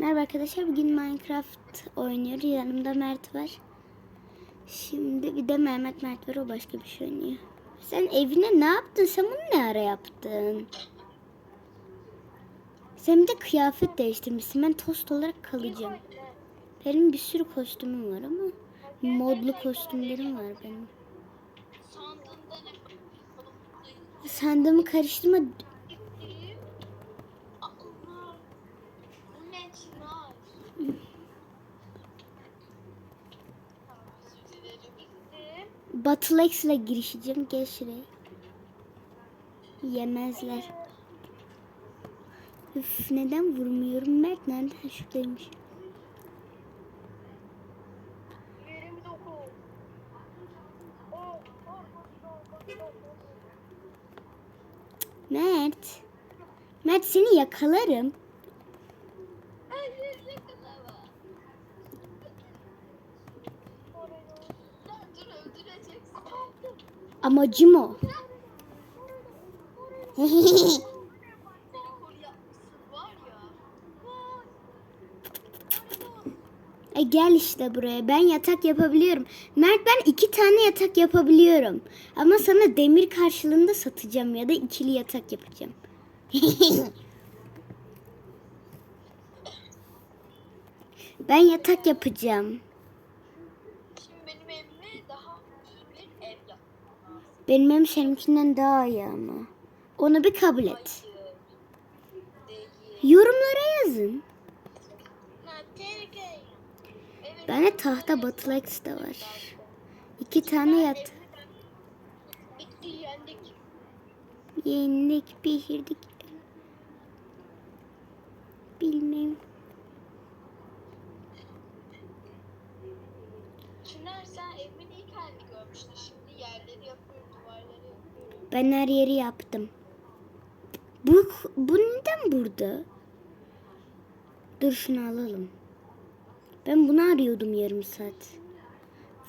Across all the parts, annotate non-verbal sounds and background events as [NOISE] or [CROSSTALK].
Merhaba arkadaşlar. Bugün Minecraft oynuyoruz. Yanımda Mert var. Şimdi bir de Mehmet Mert var. O başka bir şey oynuyor. Sen evine ne yaptın? Sen bunu ne ara yaptın? Sen bir de kıyafet değiştirmişsin. Ben tost olarak kalacağım. Benim bir sürü kostümüm var ama modlu kostümlerim var benim. Sandığımı karıştırma. Battlex ile girişeceğim. Gel. Yemezler. Üf neden vurmuyorum? Mert nerede? Ha, Şuradaymış. Mert. Mert seni yakalarım. Amacım o. [LAUGHS] E gel işte buraya. Ben yatak yapabiliyorum. Mert ben iki tane yatak yapabiliyorum. Ama sana demir karşılığında satacağım ya da ikili yatak yapacağım. [LAUGHS] ben yatak yapacağım. Benim evim seninkinden daha iyi ama. Onu bir kabul et. Yorumlara yazın. Bende tahta Battlex de var. İki tane yat. Yendik. Pişirdik. Bilmem. Çınar sen evimin ilk halini görmüştün. Şimdi yerleri yapıyorum. Ben her yeri yaptım. Bu, bu neden burada? Dur şunu alalım. Ben bunu arıyordum yarım saat.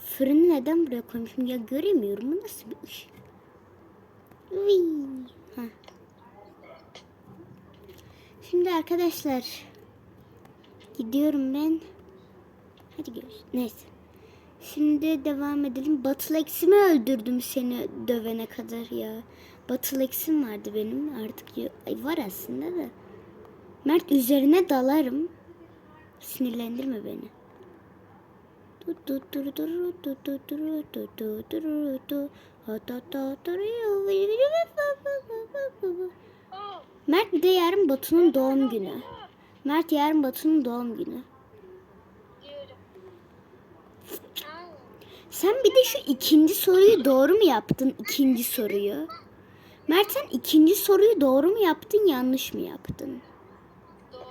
Fırını neden buraya koymuşum ya göremiyorum. Bu nasıl bir? Vii. Ha. Şimdi arkadaşlar gidiyorum ben. Hadi görüşürüz. Neyse. Şimdi devam edelim. Batılex'imi öldürdüm seni dövene kadar ya. Batılex'im vardı benim. Artık var aslında da. Mert üzerine dalarım. Sinirlendirme beni. Mert bir de yarın Batu'nun doğum günü. Mert yarın Batu'nun doğum günü. Sen bir de şu ikinci soruyu doğru mu yaptın? İkinci soruyu. Mert sen ikinci soruyu doğru mu yaptın, yanlış mı yaptın? doğru.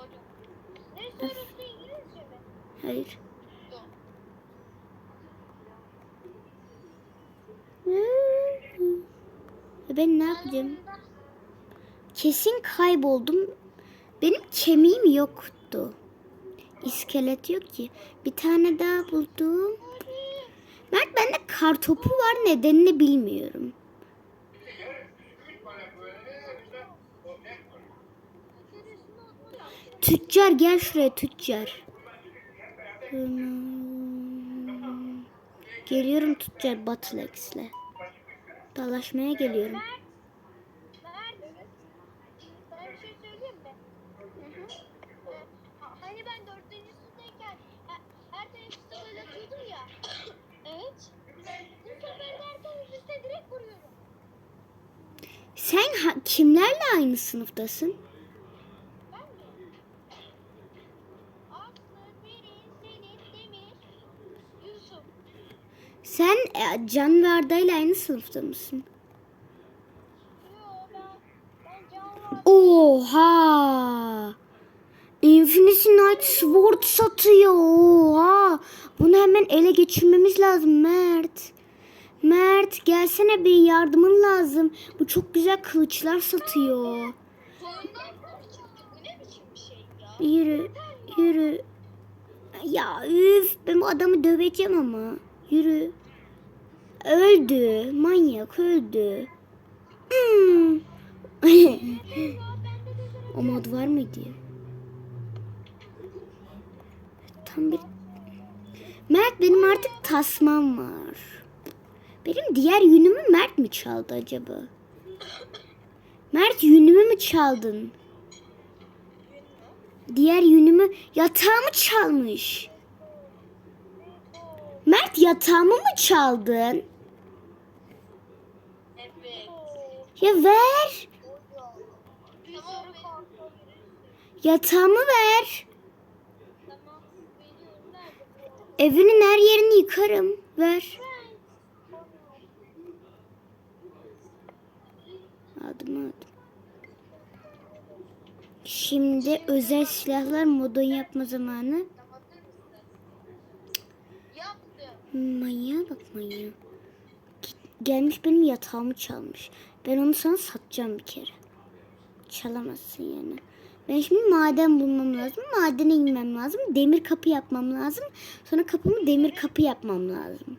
Ne sorusu İngilizce mi? Hayır. Ben ne yapacağım? Kesin kayboldum. Benim kemiğim yoktu. İskelet yok ki. Bir tane daha buldum. Mert bende kar topu var nedenini bilmiyorum. Tüccar gel şuraya tüccar. Geliyorum tüccar Battleex'le. Dalaşmaya geliyorum. Nerede? Sana bir şey söyleyeyim mi? Hı hı. Ee, ha- Hani ben dördüncü sınıftayken he- her teneffüste gol atıyordum ya. evet. Bu sefer de her teneffüste direkt vuruyorum. Sen ha- kimlerle aynı sınıftasın? Sen e, Can ve Arda ile aynı sınıfta mısın? Oha! Infinity Night Sword satıyor. Oha! Bunu hemen ele geçirmemiz lazım Mert. Mert gelsene bir yardımın lazım. Bu çok güzel kılıçlar satıyor. Yürü, yürü. Ya üf ben bu adamı döveceğim ama. Yürü. Öldü. Manyak öldü. Hmm. [LAUGHS] O mod var mıydı? Tam bir... Mert benim artık tasmam var. Benim diğer yünümü Mert mi çaldı acaba? Mert yünümü mü çaldın? Diğer yünümü yatağımı çalmış. Mert yatağımı mı çaldın? Evet. Ya ver. Tamam. Yatağımı ver. Tamam. Evinin her yerini yıkarım. Ver. Aldım aldım. Şimdi özel silahlar modun yapma zamanı. Manyağa bak manyağa. Gelmiş benim yatağımı çalmış. Ben onu sana satacağım bir kere. Çalamazsın yani. Ben şimdi maden bulmam lazım. Madene inmem lazım. Demir kapı yapmam lazım. Sonra kapımı demir kapı yapmam lazım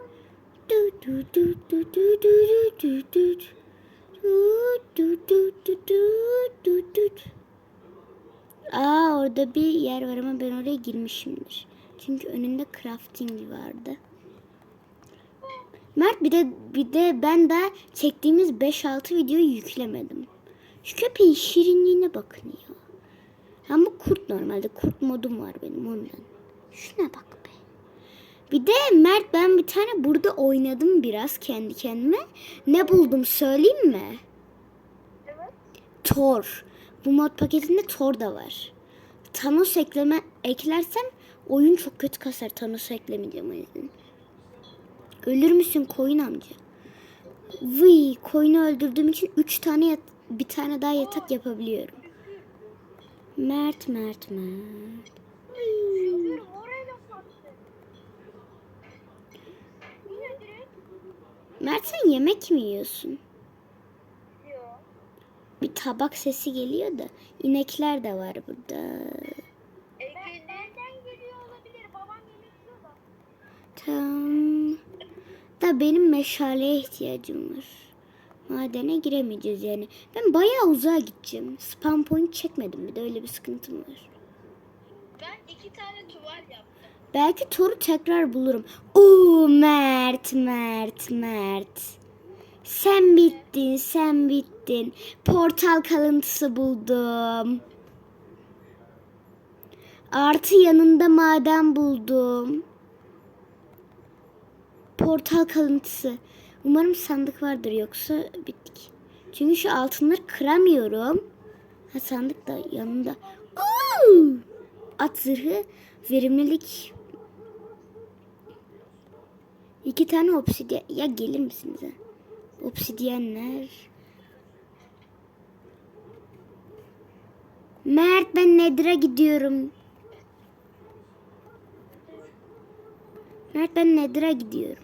Aa orada bir yer var ama ben oraya girmişimdir. Çünkü önünde crafting vardı. Mert bir de bir de ben daha çektiğimiz 5-6 videoyu yüklemedim. Şu köpeğin şirinliğine bakın ya. Ama kurt normalde. Kurt modum var benim ondan. Şuna bak. Bir de Mert ben bir tane burada oynadım biraz kendi kendime. Ne buldum söyleyeyim mi? Evet. Thor. Bu mod paketinde Thor da var. Thanos ekleme eklersem oyun çok kötü kasar. Thanos eklemeyeceğim o yüzden. Ölür müsün koyun amca? Vıy koyunu öldürdüğüm için 3 tane yat- bir tane daha yatak yapabiliyorum. Mert Mert Mert. Vıy. Yürü oraya da sattı. Yine direkt. Mert sen yemek mi yiyorsun? Yok. Bir tabak sesi geliyor da inekler de var burada. Ben, benden geliyor olabilir. Babam yemek yiyor da. Tamam. Da benim meşaleye ihtiyacım var. Madene giremeyeceğiz yani. Ben bayağı uzağa gideceğim. Spam point çekmedim bir de öyle bir sıkıntım var. Ben iki tane tuval yaptım. Belki Thor'u tekrar bulurum. Oo Mert, Mert, Mert. Sen bittin, sen bittin. Portal kalıntısı buldum. Artı yanında maden buldum. Portal kalıntısı. Umarım sandık vardır yoksa bittik. Çünkü şu altınları kıramıyorum. Ha sandık da yanında. Oo! At zırhı, verimlilik. İki tane obsidyen. Ya gelir misiniz? Obsidyenler. Mert ben Nedir'e gidiyorum. Mert ben Nedir'e gidiyorum.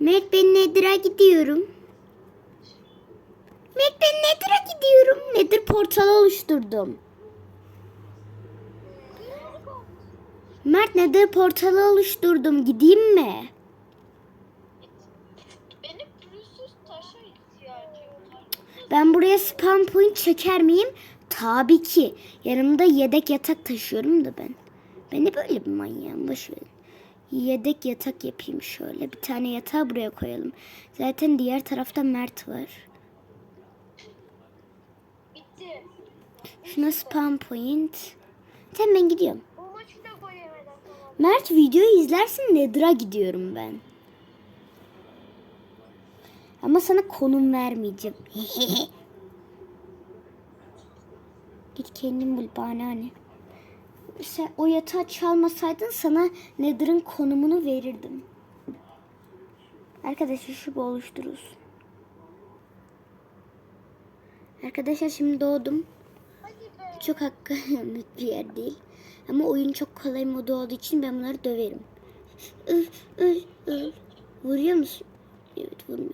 Mert ben Nedir'e gidiyorum. Mert ben Nedir'e gidiyorum. Nedir portalı oluşturdum. Mert Nedir portalı oluşturdum. Gideyim mi? Benim pürüzsüz taşa ihtiyacım var. Ben buraya spam point çeker miyim? Tabii ki. Yanımda yedek yatak taşıyorum da ben. Ben de böyle bir manyağım. Boş verin. Yedek yatak yapayım şöyle. Bir tane yatağı buraya koyalım. Zaten diğer tarafta Mert var. Bitti. Şuna spam point. Tamam ben gidiyorum. Bu maçı da gol yemeden tamam. Mert videoyu izlersin Nedir'a gidiyorum ben. Ama sana konum vermeyeceğim. [LAUGHS] Git kendin bul bahane hani. Sen o yatağı çalmasaydın sana Nedir'in konumunu verirdim. Arkadaşlar şu bu oluştururuz. Arkadaşlar şimdi doğdum. Çok hakkı [LAUGHS] bir yer değil. Ama oyun çok kolay modu olduğu için ben bunları döverim. Öl, öl, öl. Vuruyor musun? Evet vurmuyor.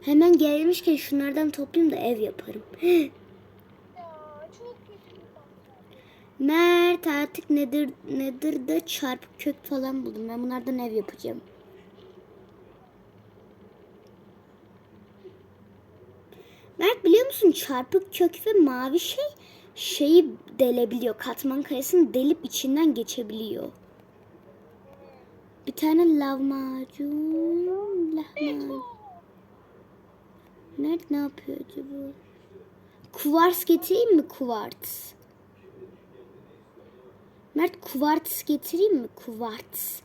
Hemen gelmişken şunlardan toplayayım da ev yaparım. [GASPS] Mert artık nedir nedir de çarpık kök falan buldum. Ben bunlardan ev yapacağım. Mert biliyor musun çarpık kök ve mavi şey şeyi delebiliyor. Katman kayasını delip içinden geçebiliyor. Bir tane lahmacun, lahmacun. Mert ne yapıyor acaba? Kuvars getireyim mi kuvars? Mert kuvarts getireyim mi? Kuvarts.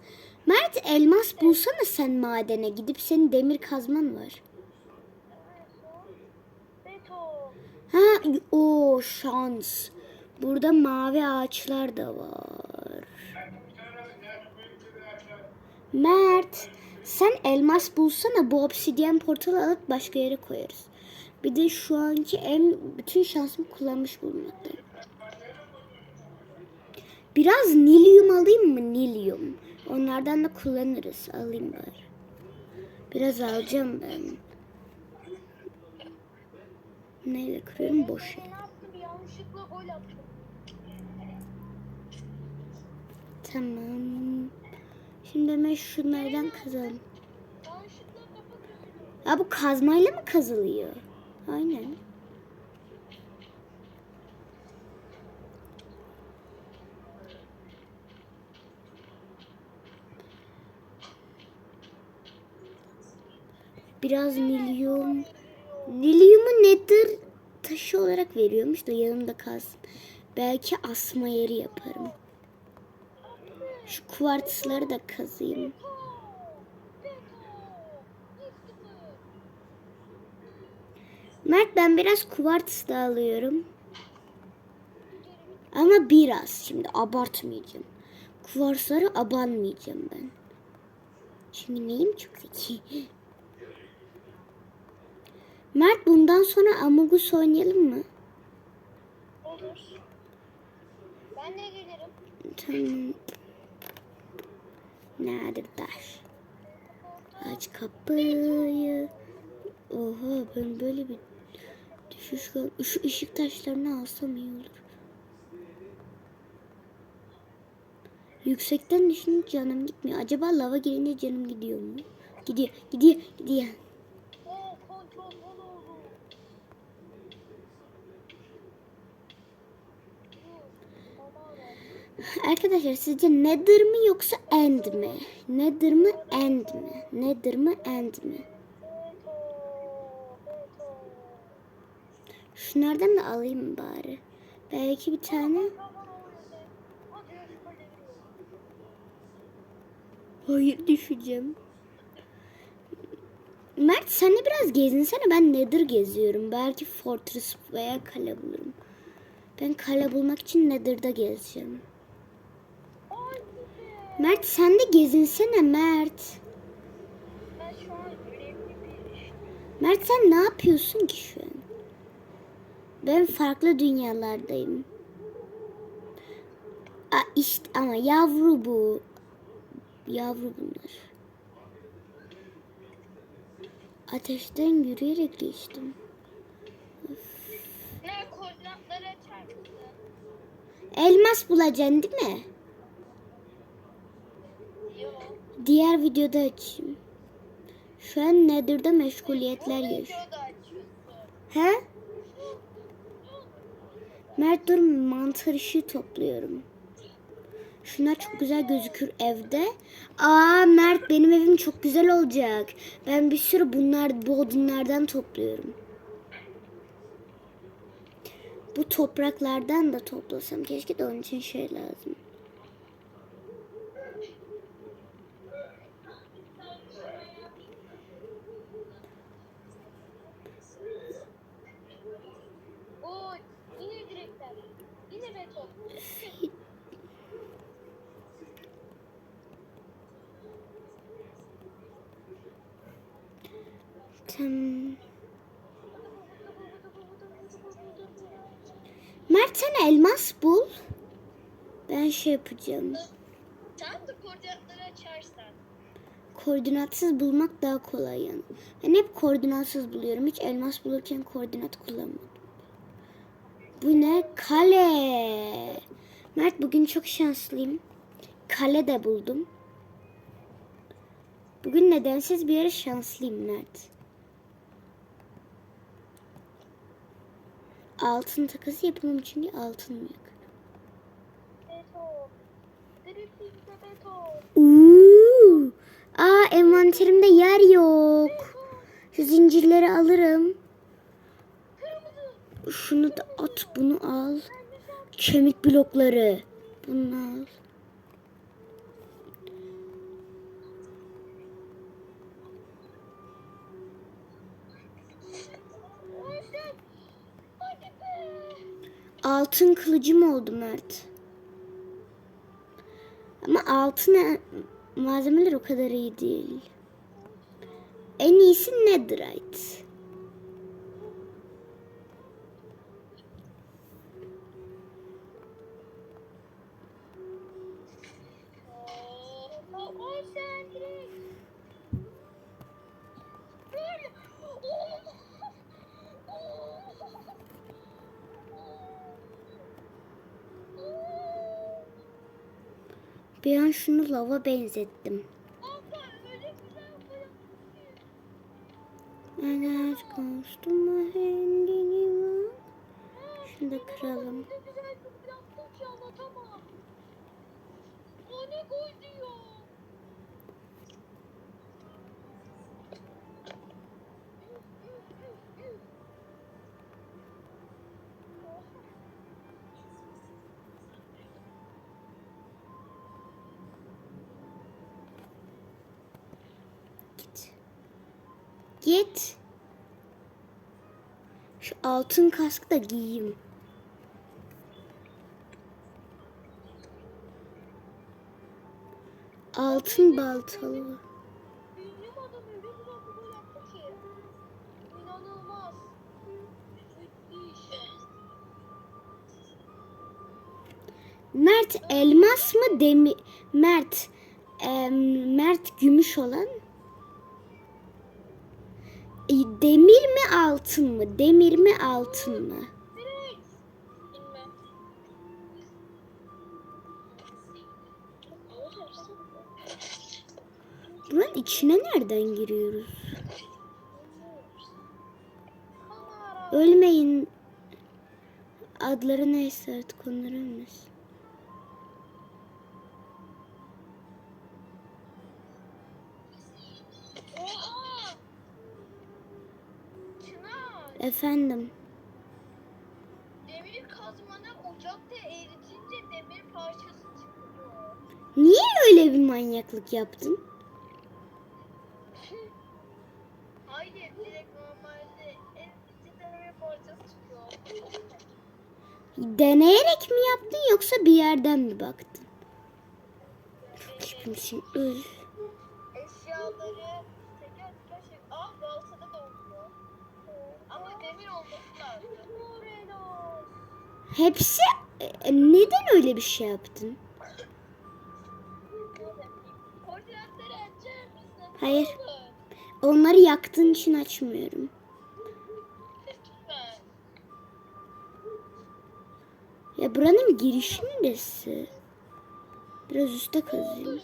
Mert elmas bulsana sen madene gidip senin demir kazman var. Ha o şans. Burada mavi ağaçlar da var. Mert sen elmas bulsana bu obsidyen portalı alıp başka yere koyarız. Bir de şu anki en bütün şansımı kullanmış bulunmaktayım. Biraz nilyum alayım mı nilyum? Onlardan da kullanırız. Alayım bari. Biraz alacağım ben. Neyle kırıyorum? Boş attım. Tamam. Şimdi hemen şunlardan kazalım. Ya bu kazmayla mı kazılıyor? Aynen. Biraz nilyum. Nilyumu nedir? Taşı olarak veriyormuş da yanımda kalsın. Belki asma yeri yaparım. Şu kuvartsları da. 1-0. Mert ben biraz kuvarts da alıyorum. Ama biraz şimdi abartmayacağım. Kuvarsları abanmayacağım ben. Çünkü neyim çok zeki. Mert bundan sonra Amogus oynayalım mı? Olur. Ben de gelirim. Tamam. Neredir taş? Aç kapıyı. Oha ben böyle bir düşüş gör- Şu ışık taşlarını alsam iyi olur. Yüksekten düşününce canım gitmiyor. Acaba lava girince canım gidiyor mu? Gidiyor, gidiyor, gidiyor. Oo kontrol bol oldu. Aman Arkadaşlar sizce Nether mi yoksa End mi? Nether mi End mi? Nether mi End mi? Şunlardan da alayım bari. Belki bir tane. Hayır düşeceğim. Mert sen de biraz gezinsene. Ben Nether geziyorum. Belki Fortress veya kale bulurum. Ben kale bulmak için Nether'da gezeceğim. Mert sen de gezinsene Mert. Mert sen ne yapıyorsun ki şu an? Ben farklı dünyalardayım. Aa, işte ama yavru bu. Yavru bunlar. Ateşten yürüyerek geçtim. Ne koordinatlara çarptı. Elmas bulacaksın değil mi? Yok. Diğer videoda açayım. Şu an Nether'da meşguliyetler yaşıyor. He? Mert dur mantar ışığı topluyorum. Şunlar çok güzel gözükür evde. Aa Mert benim evim çok güzel olacak. Ben bir sürü bunlar bu odunlardan topluyorum. Bu topraklardan da toplasam keşke de onun için şey lazım. Tamam. Mert sen elmas bul. Ben şey yapacağım. Sen de koordinatları açarsan. Koordinatsız bulmak daha kolay yani. Ben hep koordinatsız buluyorum. Hiç elmas bulurken koordinat kullanmadım. Bu ne? Kale. Mert bugün çok şanslıyım. Kale de buldum. Bugün nedensiz bir yere şanslıyım Mert. Altın takası yapamam çünkü altın yok. Uuu. Aa envanterimde yer yok. Şu zincirleri alırım. Şunu da at, bunu al. Kemik blokları. Bunu al. Altın kılıcım oldu Mert. Ama altın malzemeler o kadar iyi değil. En iyisi netherite. Bir an şunu lava benzettim. Git. Şu altın kaskı da giyeyim. Altın baltalı. Mert elmas mı demir? Mert em, Mert gümüş olan. E, Demir mi altın mı? Demir mi altın mı? Buranın içine nereden giriyoruz? Ölmeyin. Adları neyse artık onlar ölmesin. Efendim. demir kazmanı ocakta eritince demir parçası çıkıyor. Niye öyle bir manyaklık yaptın? [LAUGHS] Hayır, direkt normalde eritince demir parçası çıkıyor. Deneyerek mi yaptın yoksa bir yerden mi baktın? Kimsin? Öl. Eşyaları Hepsi e, neden öyle bir şey yaptın? Hayır. Onları yaktığın için açmıyorum. Ya buranın girişi neresi? Biraz üstte kazayım.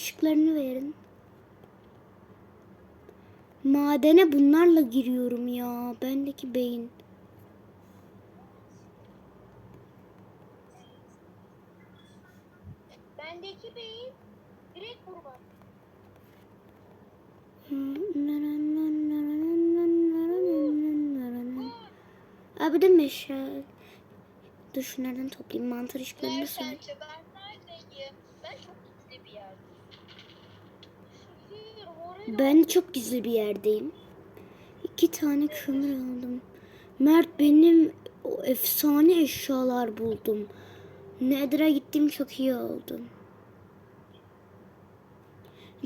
Işıklarını verin. Madene bunlarla giriyorum ya. Bendeki beyin. Bendeki beyin direkt vurma. Abi de meşal. Dur şunlardan toplayayım. Mantar ışıklarını Nerede söyle. sence? Ben neredeyim? Ben çok gizli bir yerdeyim. Şehir, oraya Ben çok gizli bir yerdeyim. İki tane kömür aldım. Mert benim o efsane eşyalar buldum. Nether'a gittim çok iyi oldu.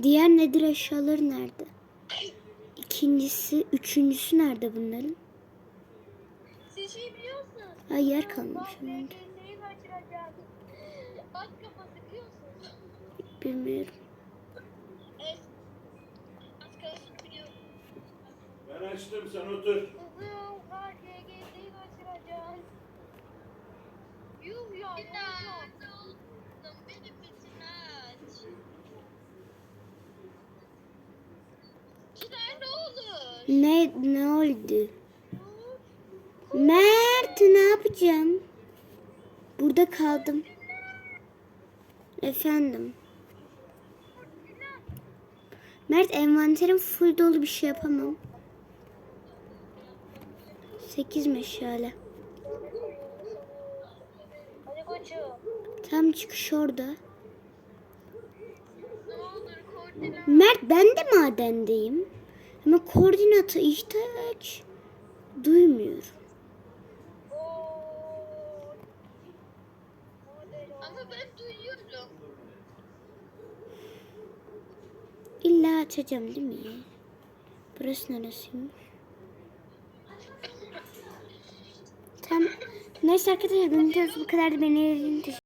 Diğer Nether eşyaları nerede? İkincisi, üçüncüsü nerede bunların? Siz şey biliyorsunuz. Ay yer kalmamış Bak. Bilmiyorum. Ben açtım sen otur. Kızım bak BGS'yi kaçıracağız. Yuh ya. Nerede oldum? Benim için aç. Gider ne olur? Ne ne oldu? Mert ne yapacağım? Burada kaldım. Efendim. Mert envanterim full dolu bir şey yapamam. 8 meşale. Hadi koçum. Tam çıkış orada. Mert ben de madendeyim. Ama koordinatı ihtiyaç duymuyorum. Ama ben duyuyorum. İlla açacağım değil mi? Burası neresiymiş? Neyse arkadaşlar bu kadar. Beni izlediğiniz